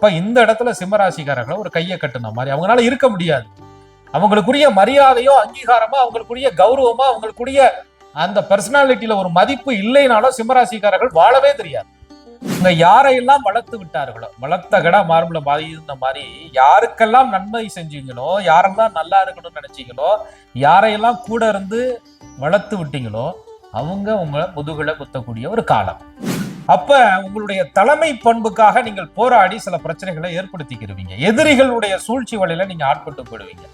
அப்ப இந்த இடத்துல சிம்மராசிக்காரர்களை ஒரு கையை கட்டுன மாதிரி. அவங்களால இருக்க முடியாது. அவங்களுக்குரிய மரியாதையோ அங்கீகாரமோ அவங்களுக்குரிய கௌரவமோ அவங்களுக்குரிய அந்த பர்சனாலிட்டியில ஒரு மதிப்பு இல்லைனாலும் சிம்மராசிக்காரர்கள் வாழவே தெரியாது. இவங்க யாரையெல்லாம் வளர்த்து விட்டார்களோ வளர்த்த கட மார்புல பாதிந்த மாதிரி யாருக்கெல்லாம் நன்மை செஞ்சீங்களோ யாரெல்லாம் நல்லா இருக்கணும்னு நினைச்சீங்களோ யாரையெல்லாம் கூட இருந்து வளர்த்து விட்டீங்களோ அவங்க உங்களை முதுகுல குத்தக்கூடிய ஒரு காலம். அப்ப உங்களுடைய தலைமை பண்புக்காக நீங்கள் போராடி சில பிரச்சனைகளை ஏற்படுத்திக்கிருவீங்க. எதிரிகளுடைய சூழ்ச்சி வலையில நீங்க ஆட்பட்டு போயிடுவீங்க.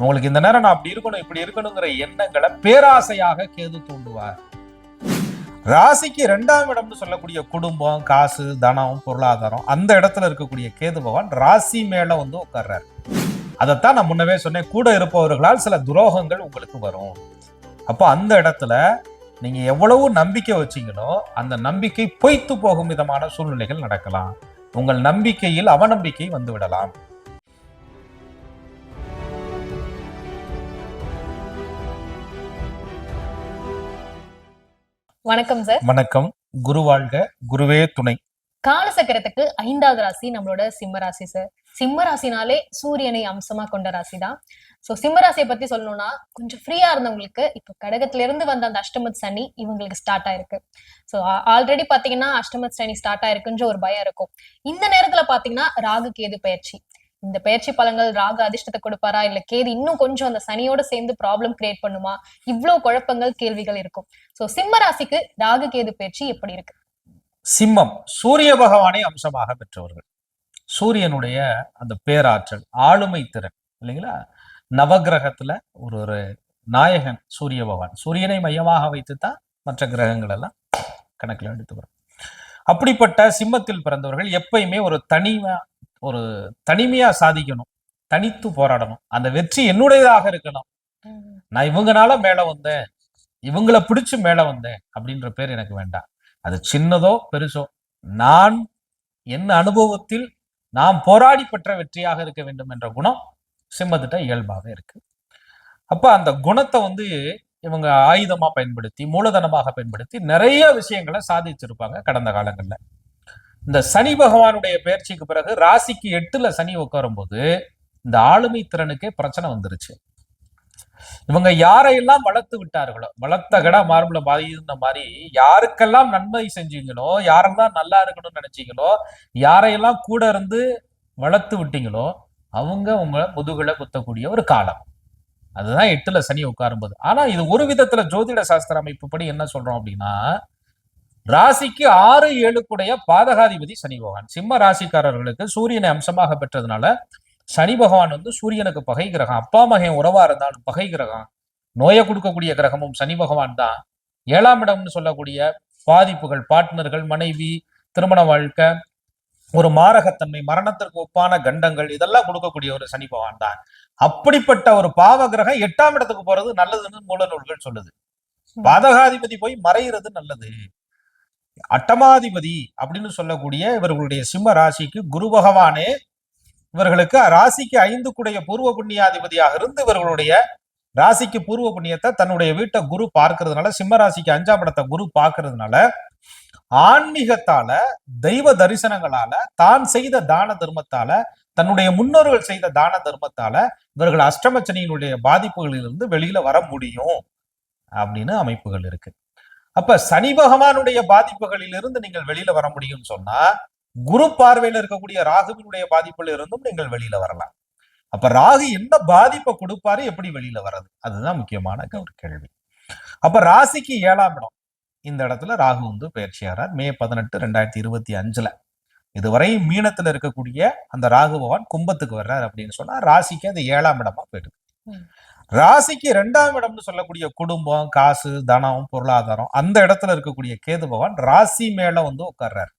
உங்களுக்கு இந்த நேரம் நான் அப்படி இருக்கணும் இப்படி இருக்கணுங்கிற எண்ணங்களை பேராசையாக கேது தூண்டுவார். ராசிக்கு இரண்டாம் இடம்னு சொல்லக்கூடிய குடும்பம் காசு தனம் பொருளாதாரம் அந்த இடத்துல இருக்கக்கூடிய கேது பகவான் ராசி மேல வந்து உட்கார்றாரு. அதைத்தான் நான் முன்னவே சொன்னேன் கூட இருப்பவர்களால் சில துரோகங்கள் உங்களுக்கு வரும். அப்போ அந்த இடத்துல நீங்க எவ்வளவு நம்பிக்கை வச்சீங்களோ அந்த நம்பிக்கை பொய்த்து போகும் விதமான சூழ்நிலைகள் நடக்கலாம். உங்கள் நம்பிக்கையில் அவநம்பிக்கை வந்து விடலாம். வணக்கம் சார் வணக்கம். குரு வாழ்க குருவே துணை. காலசக்கரத்துக்கு ஐந்தாவது ராசி நம்மளோட சிம்ம ராசி சார் சிம்ம ராசினாலே சூரியனை அம்சமா கொண்ட ராசி தான் சோ சிம்ம ராசியை பத்தி சொல்லணும்னா கொஞ்சம் ஃப்ரீயா இருந்தவங்களுக்கு இப்ப கடகத்துல இருந்து வந்த அந்த அஷ்டமத் சனி இவங்களுக்கு ஸ்டார்ட் ஆயிருக்கு. சோ ஆல்ரெடி பாத்தீங்கன்னா அஷ்டமத் சனி ஸ்டார்ட் ஆயிருக்குன்ற ஒரு பயம் இருக்கும். இந்த நேரத்துல பாத்தீங்கன்னா ராகு கேது பயிற்சி. இந்த பயிற்சி பலங்கள் ராகு அதிர்ஷ்டத்தை கொடுப்பாரா? இல்ல கேது இன்னும் கொஞ்சம் அந்த சனியோட சேர்ந்து ப்ராப்ளம் கிரியேட் பண்ணுமா? இவ்வளவு குழப்பங்கள் கேள்விகள் இருக்கும். சோ சிம்ம ராசிக்கு ராகு கேது பயிற்சி எப்படி இருக்கு? சிம்மம் சூரிய பகவானை அம்சமாக பெற்றவர்கள். சூரியனுடைய அந்த பேராற்றல் ஆளுமை திறன் இல்லைங்களா? நவகிரகத்துல ஒரு ஒரு நாயகன் சூரிய பகவான். சூரியனை மையமாக வைத்து தான் மற்ற கிரகங்கள் எல்லாம் கணக்கில் எடுத்துக்கிறோம் அப்படிப்பட்ட சிம்மத்தில் பிறந்தவர்கள் எப்பயுமே ஒரு தனிமையா ஒரு தனிமையா சாதிக்கணும் தனித்து போராடணும். அந்த வெற்றி என்னுடையதாக இருக்கணும். நான் இவங்கனால மேல வந்தேன் இவங்கள பிடிச்சு மேல வந்தேன் அப்படின்ற பேர் எனக்கு வேண்டாம். அது சின்னதோ பெருசோ நான் என் அனுபவத்தில் நாம் போராடி பெற்ற வெற்றியாக இருக்க வேண்டும் என்ற குணம் சிம்மத்திட்ட இயல்பாக இருக்கு. அப்ப அந்த குணத்தை வந்து இவங்க ஆயுதமா பயன்படுத்தி மூலதனமாக பயன்படுத்தி நிறைய விஷயங்களை சாதிச்சிருப்பாங்க கடந்த காலங்கள்ல. இந்த சனி பகவானுடைய பயிற்சிக்கு பிறகு ராசிக்கு எட்டுல சனி உட்காரும் போது இந்த ஆளுமை திறனுக்கே பிரச்சனை வந்துருச்சு. இவங்க யாரையெல்லாம் வளர்த்து விட்டார்களோ வளர்த்த கட மார்பில் பாதிந்த மாதிரி யாருக்கெல்லாம் நன்மை செஞ்சீங்களோ யாரெல்லாம் நல்லா இருக்கணும்னு நினைச்சீங்களோ யாரையெல்லாம் கூட இருந்து வளர்த்து விட்டீங்களோ அவங்க உங்களை முதுகுல குத்தக்கூடிய ஒரு காலம். அதுதான் எட்டுல சனி உட்காரும்போது. ஆனா இது ஒரு விதத்துல ஜோதிட சாஸ்திர அமைப்பு படி என்ன சொல்றோம் அப்படின்னா ராசிக்கு ஆறு ஏழுக்குடைய பாதகாதிபதி சனி பகவான். சிம்ம ராசிக்காரர்களுக்கு சூரியனை அம்சமாக பெற்றதுனால சனி பகவான் வந்து சூரியனுக்கு பகை கிரகம். அப்பா மகன் உறவா இருந்தாலும் பகை கிரகம். நோயை கொடுக்கக்கூடிய கிரகமும் சனி பகவான் தான். ஏழாம் இடம்னு சொல்லக்கூடிய பாதிப்புகள் பார்ட்னர்கள் மனைவி திருமண வாழ்க்கை ஒரு மாரகத்தன்மை மரணத்திற்கு ஒப்பான கண்டங்கள் இதெல்லாம் கொடுக்கக்கூடிய ஒரு சனி பகவான் தான். அப்படிப்பட்ட ஒரு பாவ கிரகம் எட்டாம் இடத்துக்கு போறது நல்லதுன்னு மூல நூல்கள் சொல்லுது. பாதகாதிபதி போய் மறைகிறது நல்லது. அட்டமாதிபதி அப்படின்னு சொல்லக்கூடிய இவர்களுடைய சிம்ம ராசிக்கு குரு பகவானே இவர்களுக்கு ராசிக்கு ஐந்து கூடைய பூர்வ புண்ணியாதிபதியாக இருந்து இவர்களுடைய ராசிக்கு பூர்வ புண்ணியத்தை தன்னுடைய வீட்டை குரு பார்க்கறதுனால சிம்ம ராசிக்கு அஞ்சாம் இடத்தை குரு பார்க்கறதுனால ஆன்மீகத்தால தெய்வ தரிசனங்களால தான் செய்த தான தர்மத்தால தன்னுடைய முன்னோர்கள் செய்த தான தர்மத்தால இவர்கள் அஷ்டமச்சனியினுடைய பாதிப்புகளிலிருந்து வெளியில வர முடியும் அப்படின்னு அமைப்புகள் இருக்கு. அப்ப சனி பகவானுடைய பாதிப்புகளிலிருந்து நீங்கள் வெளியில வர முடியும்னு சொன்னா குரு பார்வையில இருக்கக்கூடிய ராகுவினுடைய பாதிப்புல இருந்தும் நீங்கள் வெளியில வரலாம். அப்ப ராகு என்ன பாதிப்பை கொடுப்பாரு எப்படி வெளியில வர்றது? அதுதான் முக்கியமான ஒரு கேள்வி. அப்ப ராசிக்கு ஏழாம் இடம். இந்த இடத்துல ராகு வந்து பயிற்சியாகிறார் மே பதினெட்டு ரெண்டாயிரத்தி இருபத்தி அஞ்சுல. இதுவரை மீனத்துல இருக்கக்கூடிய அந்த ராகு பகவான் கும்பத்துக்கு வர்றார் அப்படின்னு சொன்னா ராசிக்கு அது ஏழாம் இடமா போயிடுது. ராசிக்கு இரண்டாம் இடம்னு சொல்லக்கூடிய குடும்பம் காசு தனம் பொருளாதாரம் அந்த இடத்துல இருக்கக்கூடிய கேது பகவான் ராசி மேல வந்து உட்கார்றாரு.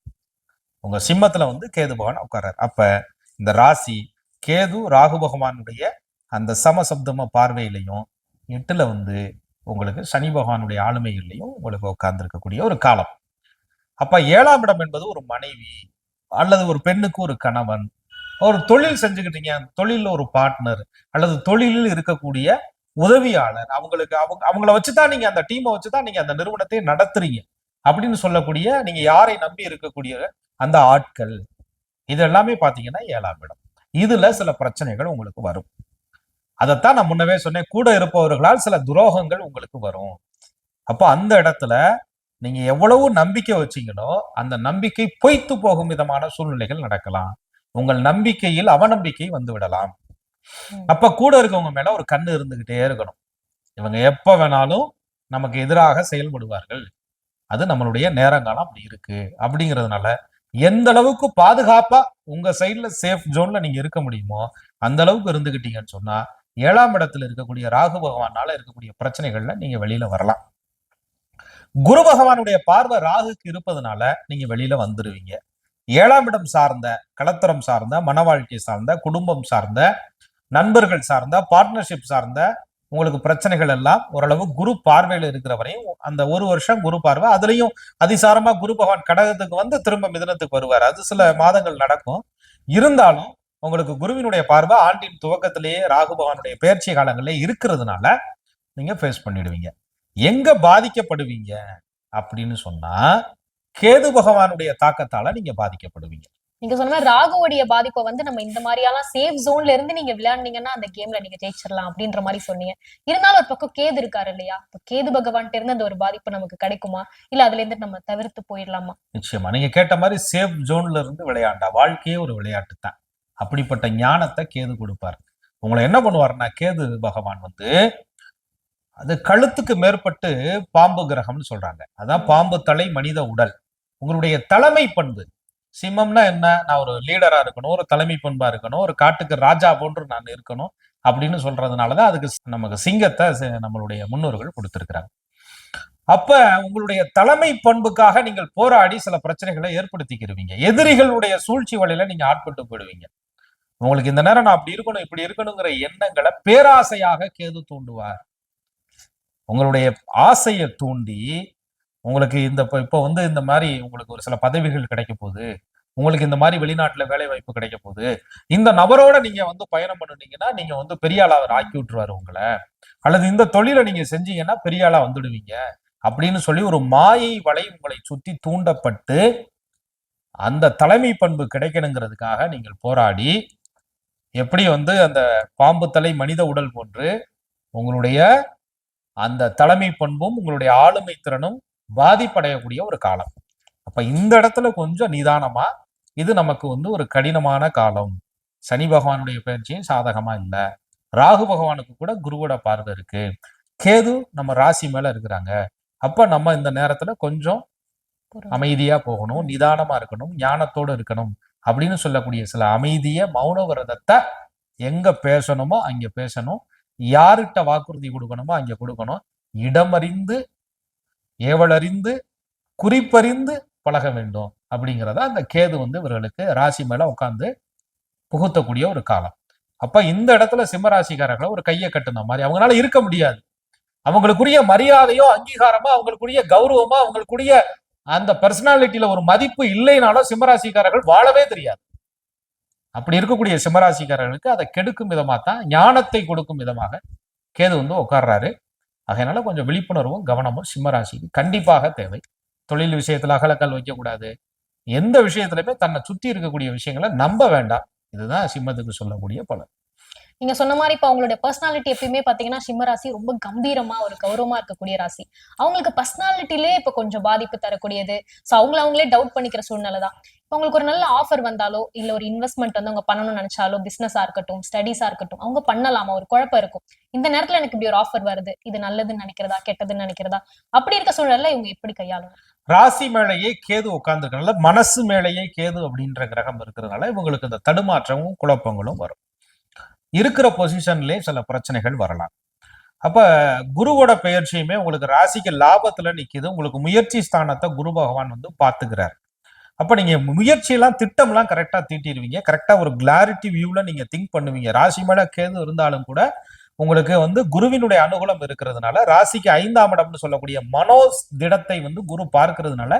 உங்க சிம்மத்துல வந்து கேது பகவான் உட்கார்றாரு. அப்ப இந்த ராசி கேது ராகு பகவானுடைய அந்த சமசப்தம பார்வையிலையும் எட்டுல வந்து உங்களுக்கு சனி பகவானுடைய ஆளுமைகள்லையும் உங்களுக்கு உட்கார்ந்து இருக்கக்கூடிய ஒரு காலம். அப்ப ஏழாம் இடம் என்பது ஒரு மனைவி அல்லது ஒரு பெண்ணுக்கு ஒரு கணவன் ஒரு தொழில் செஞ்சுக்கிட்டீங்க தொழிலில் ஒரு பார்ட்னர் அல்லது தொழிலில் இருக்கக்கூடிய உதவியாளர் அவங்களுக்கு அவங்க அவங்கள வச்சுதான் நீங்க அந்த டீமை வச்சுதான் நீங்க அந்த நிறுவனத்தை நடத்துறீங்க. அப்படின்னு சொல்லக்கூடிய நீங்க யாரை நம்பி இருக்கக்கூடிய அந்த ஆட்கள் இது எல்லாமே பாத்தீங்கன்னா ஏழாம் இடம். இதுல சில பிரச்சனைகள் உங்களுக்கு வரும். அதைத்தான் நான் முன்னவே சொன்னேன் கூட இருப்பவர்களால் சில துரோகங்கள் உங்களுக்கு வரும். அப்போ அந்த இடத்துல நீங்க எவ்வளவு நம்பிக்கை வச்சீங்களோ அந்த நம்பிக்கை பொய்த்து போகும் விதமான சூழ்நிலைகள் நடக்கலாம். உங்கள் நம்பிக்கையில் அவநம்பிக்கை வந்து விடலாம். அப்ப கூட இருக்கவங்க மேல ஒரு கண்ணு இருந்துகிட்டே இருக்கணும். இவங்க எப்ப வேணாலும் நமக்கு எதிராக செயல்படுவார்கள். அது நம்மளுடைய நேரங்காலம் அப்படி இருக்கு. அப்படிங்கிறதுனால எந்த அளவுக்கு பாதுகாப்பா உங்க சைடுல சேஃப் ஜோன்ல நீங்க இருக்க முடியுமோ அந்த அளவுக்கு இருந்துகிட்டீங்கன்னு சொன்னா ஏழாம் இடத்துல இருக்கக்கூடிய ராகு பகவானால இருக்கக்கூடிய பிரச்சனைகள்ல நீங்க வெளியில வரலாம். குரு பகவானுடைய பார்வை ராகுக்கு இருப்பதனால நீங்க வெளியில வந்துருவீங்க. ஏழாம் இடம் சார்ந்த கலத்தரம் சார்ந்த மன வாழ்க்கை சார்ந்த குடும்பம் சார்ந்த நண்பர்கள் சார்ந்த பார்ட்னர்ஷிப் சார்ந்த உங்களுக்கு பிரச்சனைகள் எல்லாம் ஓரளவு குரு பார்வையில் இருக்கிற வரையும் அந்த ஒரு வருஷம் குரு பார்வை அதுலயும் அதிசாரமா குரு பகவான் கடகத்துக்கு வந்து திரும்ப மிதனத்துக்கு வருவார். அது சில மாதங்கள் நடக்கும். இருந்தாலும் உங்களுக்கு குருவினுடைய பார்வை ஆண்டின் துவக்கத்திலேயே ராகு பகவானுடைய பயிற்சி காலங்களிலே இருக்கிறதுனால நீங்க ஃபேஸ் பண்ணிடுவீங்க. எங்க பாதிக்கப்படுவீங்க? அப்படின்னு சொன்னா கேது பகவானுடைய தாக்கத்தால நீங்க பாதிக்கப்படுவீங்க. நீங்க சொன்ன மாதிரி ராகுவோடைய பாதிப்பை வந்து நம்ம இந்த மாதிரியெல்லாம் சேஃப் ஜோன்ல இருந்து நீங்க விளையாடுனீங்கன்னா அந்த கேம்ல நீங்க ஜெயிச்சிடலாம் அப்படின்ற மாதிரி சொன்னீங்க. இருந்தாலும் ஒரு பக்கம் கேது இருக்காரு இல்லையா? இப்போ கேது பகவான்கிட்ட இருந்து அந்த ஒரு பாதிப்பு நமக்கு கிடைக்குமா? இல்ல அதுல இருந்து நம்ம தவிர்த்து போயிடலாமா? நிச்சயமா. நீங்க கேட்ட மாதிரி சேஃப் ஜோன்ல இருந்து விளையாண்டா? வாழ்க்கையே ஒரு விளையாட்டு தான். அப்படிப்பட்ட ஞானத்தை கேது கொடுப்பார். உங்களை என்ன பண்ணுவாருன்னா கேது பகவான் வந்து அது கழுத்துக்கு மேற்பட்டு பாம்பு கிரகம்னு சொல்றாங்க. அதான் பாம்பு தலை மனித உடல். உங்களுடைய தலைமை பண்பு. சிம்மம்னா என்ன? நான் ஒரு லீடரா இருக்கணும் ஒரு தலைமை பண்பா இருக்கணும் ஒரு காட்டுக்கு ராஜா போன்று நான் இருக்கணும் அப்படின்னு சொல்றதுனாலதான் அதுக்கு நமக்கு சிங்கத்தை நம்மளுடைய முன்னோர்கள் கொடுத்திருக்கிறாங்க. அப்ப உங்களுடைய தலைமை பண்புக்காக நீங்கள் போராடி சில பிரச்சனைகளை ஏற்படுத்திக்கிருவீங்க. எதிரிகளுடைய சூழ்ச்சி வலையில நீங்க ஆட்பட்டு போயிடுவீங்க. உங்களுக்கு இந்த நேரம் நான் அப்படி இருக்கணும் இப்படி இருக்கணுங்கிற எண்ணங்களை பேராசையாக கேது தூண்டுவார். உங்களுடைய ஆசையை தூண்டி உங்களுக்கு இந்த இப்போ இப்போ வந்து இந்த மாதிரி உங்களுக்கு ஒரு சில பதவிகள் கிடைக்க போகுது. உங்களுக்கு இந்த மாதிரி வெளிநாட்டுல வேலை வாய்ப்பு கிடைக்க போகுது. இந்த நபரோட நீங்க வந்து பயணம் பண்ணுனீங்கன்னா நீங்க வந்து பெரிய ஆளா அவர் ஆக்கி விட்டுருவாரு உங்களை. அல்லது இந்த தொழிலை நீங்க செஞ்சீங்கன்னா பெரிய ஆளா வந்துடுவீங்க. அப்படின்னு சொல்லி ஒரு மாயை வலை உங்களை சுத்தி தூண்டப்பட்டு அந்த தலைமை பண்பு கிடைக்கணுங்கிறதுக்காக நீங்கள் போராடி எப்படி வந்து அந்த பாம்பு தலை மனித உடல் போன்று உங்களுடைய அந்த தலைமை பண்பும் உங்களுடைய ஆளுமை திறனும் பாதிப்படையக்கூடிய ஒரு காலம். அப்ப இந்த இடத்துல கொஞ்சம் நிதானமா இது நமக்கு வந்து ஒரு கடினமான காலம். சனி பகவானுடைய பயிற்சியும் சாதகமா இல்லை. ராகு பகவானுக்கு கூட குருவோட பார்வை இருக்கு. கேது நம்ம ராசி மேல இருக்கிறாங்க. அப்ப நம்ம இந்த நேரத்துல கொஞ்சம் அமைதியா போகணும் நிதானமா இருக்கணும் ஞானத்தோடு இருக்கணும் அப்படின்னு சொல்லக்கூடிய சில அமைதிய மௌன விரதத்தை எங்க பேசணுமோ அங்க பேசணும். யாருகிட்ட வாக்குறுதி கொடுக்கணுமோ அங்க கொடுக்கணும். இடமறிந்து ஏவலறிந்து குறிப்பறிந்து பழக வேண்டும் அப்படிங்கிறத அந்த கேது வந்து இவர்களுக்கு ராசி மேல உட்காந்து புகுத்தக்கூடிய ஒரு காலம். அப்ப இந்த இடத்துல சிம்மராசிக்காரர்களை ஒரு கையை கட்டுன மாதிரி அவங்களால இருக்க முடியாது. அவங்களுக்குரிய மரியாதையோ அங்கீகாரமோ அவங்களுக்குரிய கௌரவமோ அவங்களுக்குரிய அந்த பர்சனாலிட்டியில ஒரு மதிப்பு இல்லைனாலும் சிம்மராசிக்காரர்கள் வாழவே தெரியாது. அப்படி இருக்கக்கூடிய சிம்மராசிக்காரர்களுக்கு அதை கெடுக்கும் விதமாக தான் ஞானத்தை கொடுக்கும் விதமாக கேது வந்து உட்கார்றாரு. அதனால கொஞ்சம் விழிப்புணர்வும் கவனமும் சிம்மராசிக்கு கண்டிப்பாக தேவை. தொழில் விஷயத்துல அகலக்கல் வைக்கக்கூடாது. எந்த விஷயத்திலுமே தன்னை சுத்தி இருக்கக்கூடிய விஷயங்களை நம்ப வேண்டாம். இதுதான் சிம்மத்துக்கு சொல்லக்கூடிய பலன். நீங்க சொன்ன மாதிரி இப்ப அவங்களுடைய பர்சனாலிட்டி எப்பயுமே பாத்தீங்கன்னா சிம்ம ராசி ரொம்ப கம்பீரமா ஒரு கௌரவமா இருக்கக்கூடிய ராசி. அவங்களுக்கு பர்சனாலிட்டிலே இப்ப கொஞ்சம் பாதிப்பு தரக்கூடியது. சோ அவங்கள அவங்களே டவுட் பண்ணிக்கிற சூழ்நிலை தான் உங்களுக்கு ஒரு நல்ல ஆஃபர் வந்தாலோ இல்ல ஒரு இன்வெஸ்ட்மெண்ட் வந்து அவங்க பண்ணணும்னு நினைச்சாலோ பிசினஸா இருக்கட்டும் ஸ்டடிஸா இருக்கட்டும் அவங்க பண்ணலாமா? ஒரு குழப்பம் இருக்கும். இந்த நேரத்துல எனக்கு இப்படி ஒரு ஆஃபர் வருது. இது நல்லதுன்னு நினைக்கிறதா? கெட்டதுன்னு நினைக்கிறதா? அப்படி இருக்க சூழல்ல இவங்க எப்படி கையாளும் ராசி மேலேயே கேது உட்கார்ந்துருக்கனால மனசு மேலேயே கேது அப்படின்ற கிரகம் இருக்கிறதுனால இவங்களுக்கு இந்த தடுமாற்றமும் குழப்பங்களும் வரும். இருக்கிற பொசிஷன்லயே சில பிரச்சனைகள் வரலாம். அப்ப குருவோட பெயர்ச்சியுமே உங்களுக்கு ராசிக்கு லாபத்துல நிக்குது. உங்களுக்கு முயற்சி ஸ்தானத்தை குரு பகவான் வந்து பாத்துக்கிறார் அப்போ நீங்கள் முயற்சியெல்லாம் திட்டம்லாம் கரெக்டாக தீட்டிடுவீங்க கரெக்டாக ஒரு கிளாரிட்டி வியூவில் நீங்கள் திங்க் பண்ணுவீங்க. ராசி மேலே கேது இருந்தாலும் கூட உங்களுக்கு வந்து குருவினுடைய அனுகூலம் இருக்கிறதுனால ராசிக்கு ஐந்தாம் இடம்னு சொல்லக்கூடிய மனோ திடத்தை வந்து குரு பார்க்கறதுனால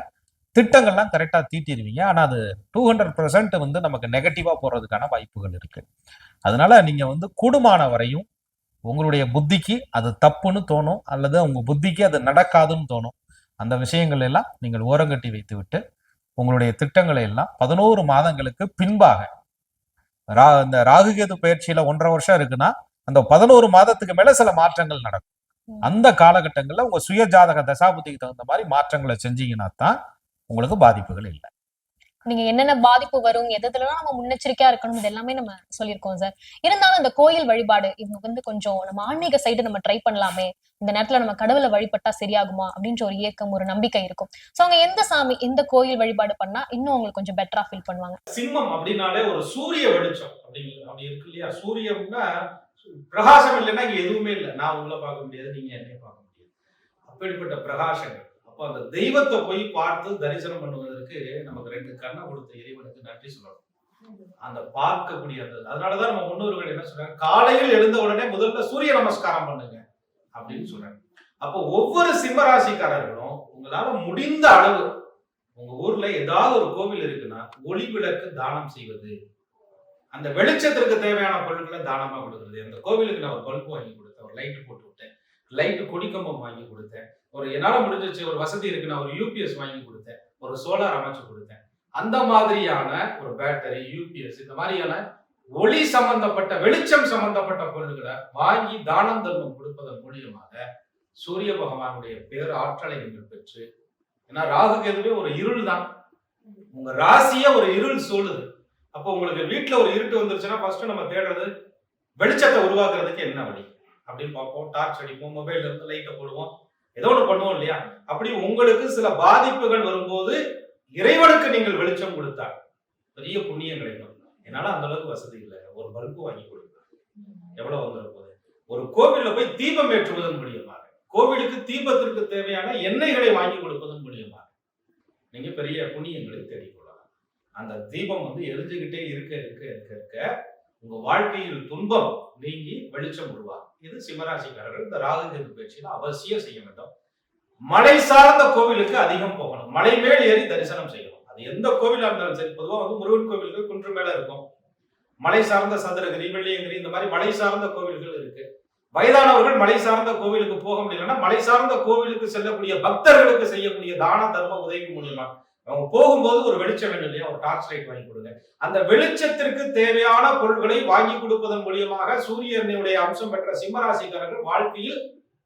திட்டங்கள்லாம் கரெக்டாக தீட்டிடுவீங்க ஆனால் அது டூ ஹண்ட்ரட் வந்து நமக்கு நெகட்டிவாக போடுறதுக்கான வாய்ப்புகள் இருக்கு. அதனால நீங்கள் வந்து கூடுமான வரையும் உங்களுடைய புத்திக்கு அது தப்புன்னு தோணும் அல்லது உங்கள் புத்திக்கு அது நடக்காதுன்னு தோணும். அந்த விஷயங்கள் எல்லாம் நீங்கள் ஓரங்கட்டி வைத்து விட்டு உங்களுடைய திட்டங்களை எல்லாம் பதினோரு மாதங்களுக்கு பின்பாக ரா இந்த ராகுகேது பயிற்சியில ஒன்றரை வருஷம் இருக்குன்னா அந்த பதினோரு மாதத்துக்கு மேல சில மாற்றங்கள் நடக்கும். அந்த காலகட்டங்கள்ல உங்க சுய ஜாதக தசாபுத்திக்கு தகுந்த மாதிரி மாற்றங்களை செஞ்சீங்கன்னா தான் உங்களுக்கு பாதிப்புகள் இல்லை நீங்க என்னென்ன பாதிப்பு வரும் எதுலாம் நம்ம முன்னெச்சரிக்கையா இருக்கணும் இது எல்லாமே நம்ம சொல்லியிருக்கோம் சார் இருந்தாலும் இந்த கோயில் வழிபாடு இவங்க வந்து கொஞ்சம் நம்ம ஆன்மீக சைடு நம்ம ட்ரை பண்ணலாமே. இந்த நேரத்துல நம்ம கடவுளை வழிபட்டா சரியாகுமா? அப்படின்ற ஒரு இயக்கம் ஒரு நம்பிக்கை இருக்கும். சோ அவங்க எந்த சாமி எந்த கோயில் வழிபாடு பண்ணா இன்னும் அவங்களுக்கு கொஞ்சம் பெட்டரா ஃபீல் பண்ணுவாங்க. சிம்மம் அப்படின்னாலே ஒரு சூரிய வெளிச்சம் அப்படி அப்படி இருக்கு இல்லையா? சூரியம்னா பிரகாசம் இல்லைன்னா இங்க எதுவுமே இல்லை. நான் உங்களை பார்க்க முடியாது நீங்க என்ன பார்க்க முடியாது. அப்படிப்பட்ட பிரகாசங்கள். அப்போ அந்த தெய்வத்தை போய் பார்த்து தரிசனம் பண்ணுவதற்கு நமக்கு ரெண்டு கண்ணை கொடுத்த இறைவனுக்கு நன்றி சொல்லணும். அந்த பார்க்கக்கூடிய அந்த அதனாலதான் நம்ம முன்னோர்கள் என்ன சொல்றாங்க? காலையில் எழுந்த உடனே முதல்ல சூரிய நமஸ்காரம் பண்ணுங்க அப்படின்னு சொல்றாங்க. அப்போ ஒவ்வொரு சிம்மராசிக்காரர்களும் உங்களால முடிந்த அளவு உங்க ஊர்ல ஏதாவது ஒரு கோவில் இருக்குன்னா ஒளி விளக்கு தானம் செய்வது. அந்த வெளிச்சத்திற்கு தேவையான பொருட்களை தானமா கொடுக்குறது அந்த கோவிலுக்கு நான் ஒரு பல்பு வாங்கி கொடுத்தேன் ஒரு லைட் போட்டு விட்டேன் லைட் கொடிக்கம்பம் வாங்கி கொடுத்தேன். ஒரு என்னால் முடிஞ்சிச்சு ஒரு வசதி இருக்கு நான் ஒரு யூபிஎஸ் வாங்கி கொடுத்தேன். ஒரு சோலார் அமைச்சு கொடுத்தேன். அந்த மாதிரியான ஒரு பேட்டரி யூபிஎஸ் இந்த மாதிரியான ஒளி சம்பந்தப்பட்ட வெளிச்சம் சம்பந்தப்பட்ட பொருள்களை வாங்கி தானம் தர்மம் கொடுப்பதன் மூலியமாக சூரிய பகவானுடைய பேர் ஆற்றலை நீங்கள் பெற்று ஏன்னா ராகுக்கு எதுவே ஒரு இருள் தான். உங்க ராசிய ஒரு இருள் சூழுது. அப்போ உங்களுக்கு வீட்டுல ஒரு இருட்டு வந்துருச்சுன்னா ஃபர்ஸ்ட் நம்ம தேடுறது வெளிச்சத்தை உருவாக்குறதுக்கு என்ன வழி? அப்படின்னு பார்ப்போம். டார்ச் அடிப்போம் மொபைல்ல இருந்து லைட்டை போடுவோம். ஏதோ ஒன்று பண்ணுவோம் இல்லையா? அப்படி உங்களுக்கு சில பாதிப்புகள் வரும்போது இறைவனுக்கு நீங்கள் வெளிச்சம் கொடுத்தால் பெரிய புண்ணியம் கிடைக்கும். என்னால அந்த அளவுக்கு வசதி இல்லை. ஒரு பல்பு வாங்கி கொடுக்கலாம் எவ்வளவு வந்துட போது ஒரு கோவில்ல போய் தீபம் ஏற்றுவதன் மூலியமாக கோவிலுக்கு தீபத்திற்கு தேவையான எண்ணெய்களை வாங்கி கொடுப்பதன் மூலியமாக நீங்க பெரிய புண்ணியங்களை தேடிக்கொள்ளலாம் அந்த தீபம் வந்து எரிஞ்சுக்கிட்டே இருக்க இருக்க இருக்க இருக்க உங்க வாழ்க்கையில் துன்பம் நீங்கி வெளிச்சம் உருவாகும். இது சிம்மராசிக்காரர்கள் இந்த ராகுகேது பயிற்சியில அவசியம் செய்ய வேண்டும் மலை சார்ந்த கோவிலுக்கு அதிகம் போகணும். மலை மேல் ஏறி தரிசனம் செய்யணும். அது எந்த கோவிலா இருந்தாலும் சரி பொதுவாக வந்து முருகன் கோவில்கள் குன்று மேல இருக்கும். மலை சார்ந்த சதுரகிரி வெள்ளியங்கிரி இந்த மாதிரி மலை சார்ந்த கோவில்கள் இருக்கு. வயதானவர்கள் மலை சார்ந்த கோவிலுக்கு போக முடியலன்னா மலை சார்ந்த கோவிலுக்கு செல்லக்கூடிய பக்தர்களுக்கு செய்யக்கூடிய தான தர்ம உதவி மூலியமா அவங்க போகும்போது ஒரு வெளிச்சம் வேணும் இல்லையா? ஒரு டார்ச் லைட் வாங்கி கொடுங்க. அந்த வெளிச்சத்திற்கு தேவையான பொருட்களை வாங்கி கொடுப்பதன் மூலியமாக சூரியனுடைய அம்சம் பெற்ற சிம்மராசிக்காரர்கள் வாழ்க்கையில்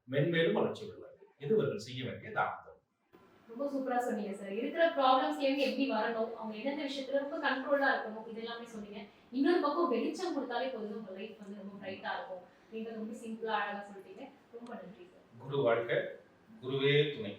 மென்மேலும் வளர்ச்சி பெறுவார்கள். இது இவர்கள் செய்ய வேண்டிய தானம் ரொம்ப சூப்பரா சொன்னீங்க சார் இருக்கிற ப்ராப்ளம்ஸ்ல இருந்து எப்படி வரணும்? அவங்க எந்தெந்த விஷயத்துல ரொம்ப கண்ட்ரோலா இருக்கணும்? இது எல்லாமே சொன்னீங்க. இன்னொரு பக்கம் வெளிச்சம் கொடுத்தாலே போதும். உங்க லைஃப் வந்து ரொம்ப பிரைட்டா இருக்கும். நீங்க ரொம்ப சிம்பிளா அழகா சொல்லிட்டீங்க. ரொம்ப நன்றி சார் குரு வாழ்க்கை குருவே துணை.